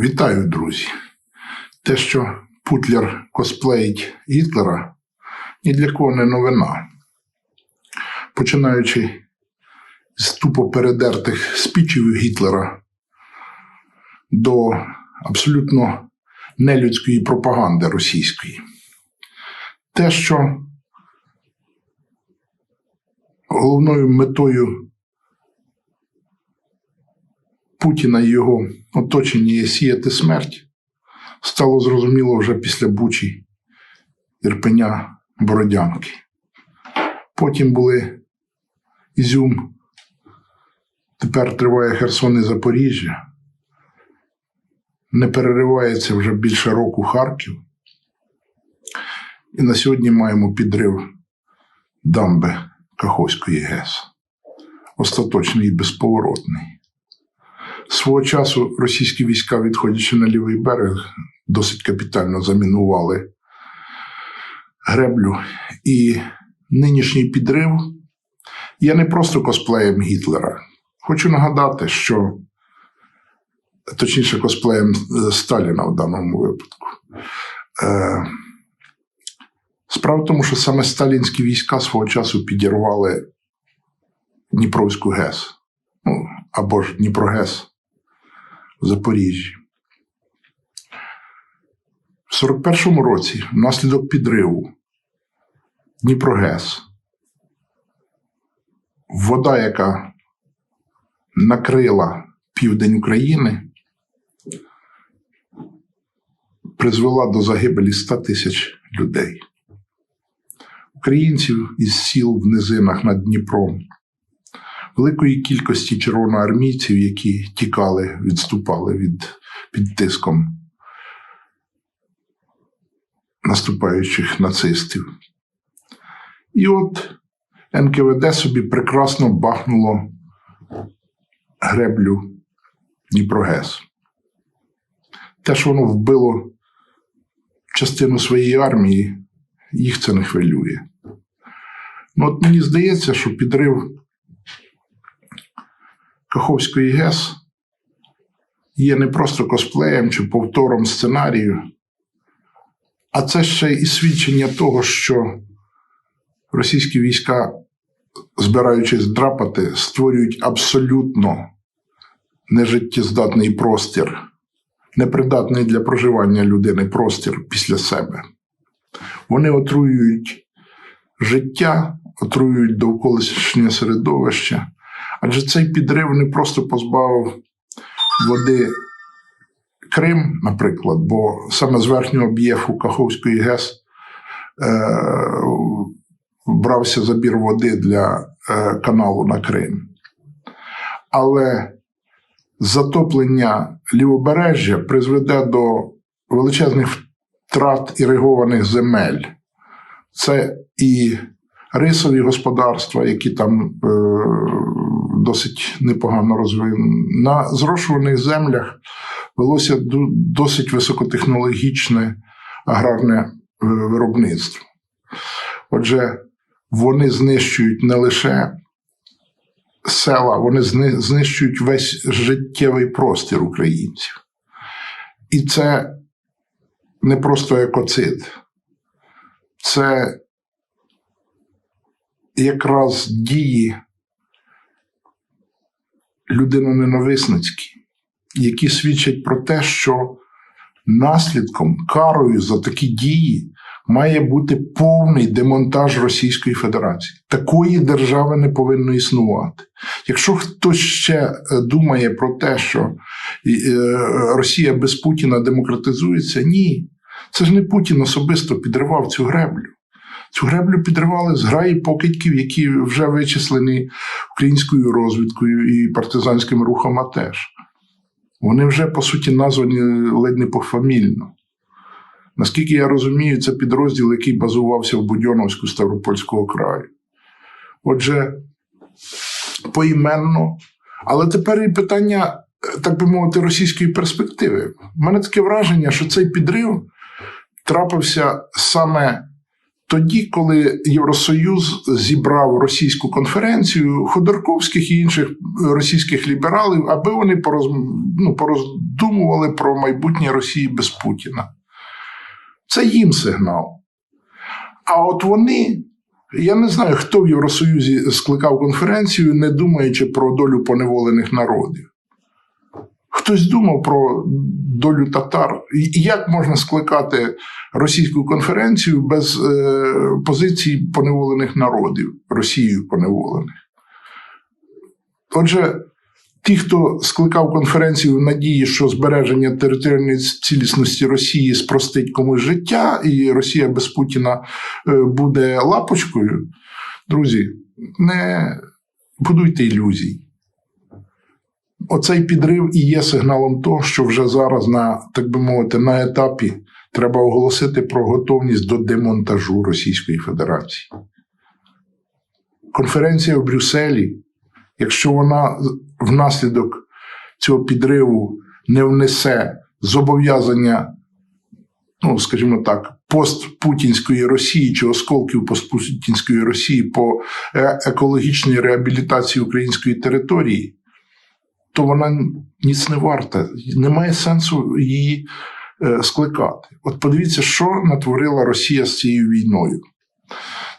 Вітаю, друзі! Те, що Путлер косплеїть Гітлера, ні для кого не новина. Починаючи з тупо передертих спічів Гітлера до абсолютно нелюдської пропаганди російської. Те, що головною метою Путіна і його оточення сіяти смерть, стало зрозуміло вже після Бучі, Ірпеня, Бородянки. Потім були Ізюм, тепер триває Херсон і Запоріжжя. Не переривається вже більше року Харків. І на сьогодні маємо підрив дамби Каховської ГЕС. Остаточний і безповоротний. Свого часу російські війська, відходячи на лівий берег, досить капітально замінували греблю. І нинішній підрив є не просто косплеєм Гітлера. Хочу нагадати, що точніше, косплеєм е, Сталіна в даному випадку. Е, Справа в тому, що саме сталінські війська свого часу підірвали Дніпровську ГЕС, ну, або ж Дніпрогес в Запоріжжі. В 41-му році, внаслідок підриву Дніпрогес, вода, яка накрила південь України, призвела до загибелі 100 тисяч людей. Українців із сіл в низинах над Дніпром, великої кількості червоноармійців, які тікали, відступали від, під тиском наступаючих нацистів. І от НКВД собі прекрасно бахнуло греблю Дніпрогес. Те, що воно вбило частину своєї армії, їх це не хвилює. Ну, от мені здається, що підрив Каховської ГЕС є не просто косплеєм чи повтором сценарію, а це ще і свідчення того, що російські війська, збираючись драпати, створюють абсолютно нежиттєздатний простір, непридатний для проживання людини простір після себе. Вони отруюють життя, отруюють довколишнє середовище, адже цей підрив не просто позбавив води Крим, наприклад, бо саме з верхнього об'єкту Каховської ГЕС е, брався забір води для е, каналу на Крим. Але затоплення лівобережжя призведе до величезних втрат іригованих земель. Це і рисові господарства, які там е, досить непогано розвинені. На зрошуваних землях велося досить високотехнологічне аграрне е, виробництво. Отже, вони знищують не лише села, вони знищують весь життєвий простір українців. І це не просто екоцид, це якраз дії людиноненависницькі, які свідчать про те, що наслідком, карою за такі дії має бути повний демонтаж Російської Федерації. Такої держави не повинно існувати. Якщо хтось ще е, думає про те, що е, Росія без Путіна демократизується, ні. Це ж не Путін особисто підривав цю греблю. Цю греблю підривали зграї покидьків, які вже вичислені українською розвідкою і партизанським рухом а теж. Вони вже, по суті, названі ледь не пофамільно. Наскільки я розумію, це підрозділ, який базувався в Будьоновську Ставропольського краю. Отже, поіменно. Але тепер і питання, так би мовити, російської перспективи. У мене таке враження, що цей підрив трапився саме Тоді, коли Євросоюз зібрав російську конференцію Ходорковських і інших російських лібералів, аби вони пороз, ну, пороздумували про майбутнє Росії без Путіна. Це їм сигнал. А от вони, я не знаю, хто в Євросоюзі скликав конференцію, не думаючи про долю поневолених народів. Хтось думав про долю татар. Як можна скликати російську конференцію без е, позицій поневолених народів, Росією поневолених? Отже, ті, хто скликав конференцію в надії, що збереження територіальної цілісності Росії спростить комусь життя, і Росія без Путіна е, буде лапочкою, друзі, не будуйте ілюзій. Оцей підрив і є сигналом того, що вже зараз, на так би мовити, на етапі треба оголосити про готовність до демонтажу Російської Федерації. Конференція в Брюсселі, якщо вона внаслідок цього підриву не внесе зобов'язання, ну, скажімо так, постпутінської Росії чи осколків постпутінської Росії по е- екологічній реабілітації української території, то вона ніц не варта. Немає сенсу її скликати. От подивіться, що натворила Росія з цією війною.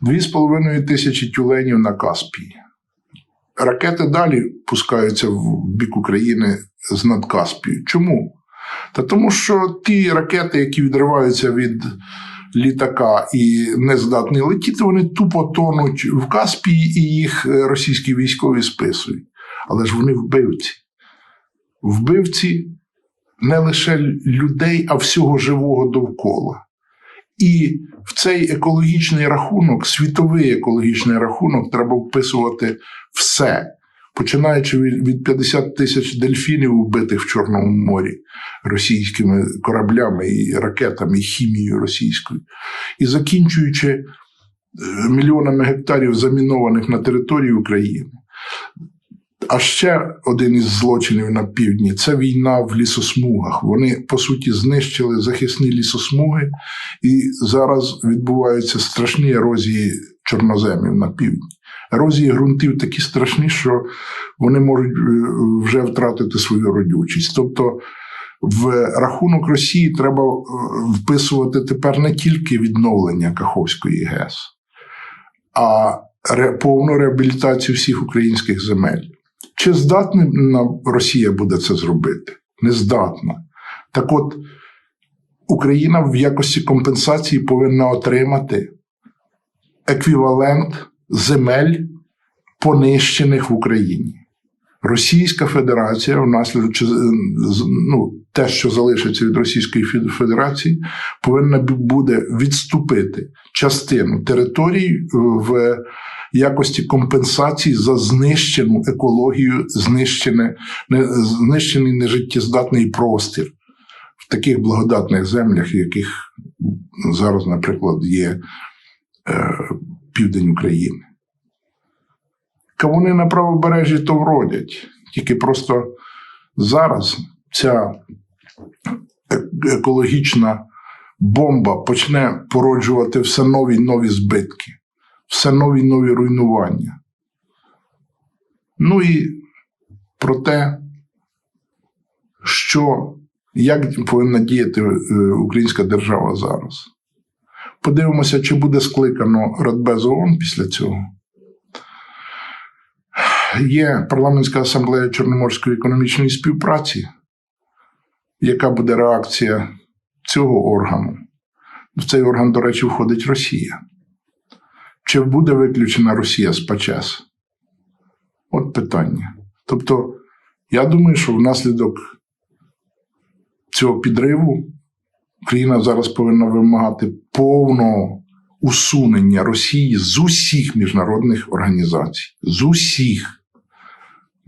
Дві з половиною тисячі тюленів на Каспії. Ракети далі пускаються в бік України з над Каспію. Чому? Та тому, що ті ракети, які відриваються від літака і не здатні летіти, вони тупо тонуть в Каспії, і їх е, російські військові списують. Але ж вони вбивці. Вбивці не лише людей, а всього живого довкола. І в цей екологічний рахунок, світовий екологічний рахунок, треба вписувати все, починаючи від від 50 тисяч дельфінів, вбитих в Чорному морі російськими кораблями і ракетами, і хімією російською, і закінчуючи е, мільйонами гектарів замінованих на території України. А ще один із злочинів на півдні це війна в лісосмугах. Вони по суті знищили захисні лісосмуги, і зараз відбуваються страшні ерозії чорноземів на півдні. Ерозії ґрунтів такі страшні, що вони можуть е, вже втратити свою родючість. Тобто в рахунок Росії треба е, вписувати тепер не тільки відновлення Каховської ГЕС, а повну реабілітацію всіх українських земель. Чи здатна Росія буде це зробити? Не здатна. Так от, Україна в якості компенсації повинна отримати еквівалент земель, понищених в Україні. Російська Федерація, внаслідок ну, те, що залишиться від Російської Фед- Федерації, повинна буде відступити частину територій в якості компенсації за знищену екологію, знищене, не, знищений нежиттєздатний простір в таких благодатних землях, яких зараз, наприклад, є е, південь України. Кавуни на правобережжі то вродять, тільки просто зараз ця екологічна бомба почне породжувати все нові нові збитки, все нові нові руйнування. Ну і про те, що як повинна діяти е, українська держава зараз. Подивимося, чи буде скликано Радбез ООН після цього. Є парламентська асамблея Чорноморської економічної співпраці. Яка буде реакція цього органу? В цей орган, до речі, входить Росія. Чи буде виключена Росія з ПАЧЕС? От питання. Тобто, я думаю, що внаслідок цього підриву Україна зараз повинна вимагати повного усунення Росії з усіх міжнародних організацій. З усіх.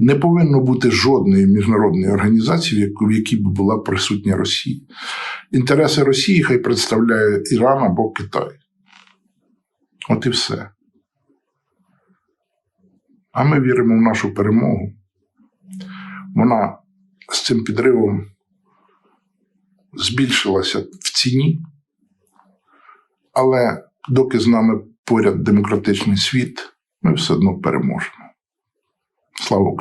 Не повинно бути жодної міжнародної організації, в якій б була присутня Росія. Інтереси Росії хай представляє Іран або Китай. От і все. А ми віримо в нашу перемогу. Вона з цим підривом збільшилася в ціні, але доки з нами поряд демократичний світ, ми все одно переможемо. Slalom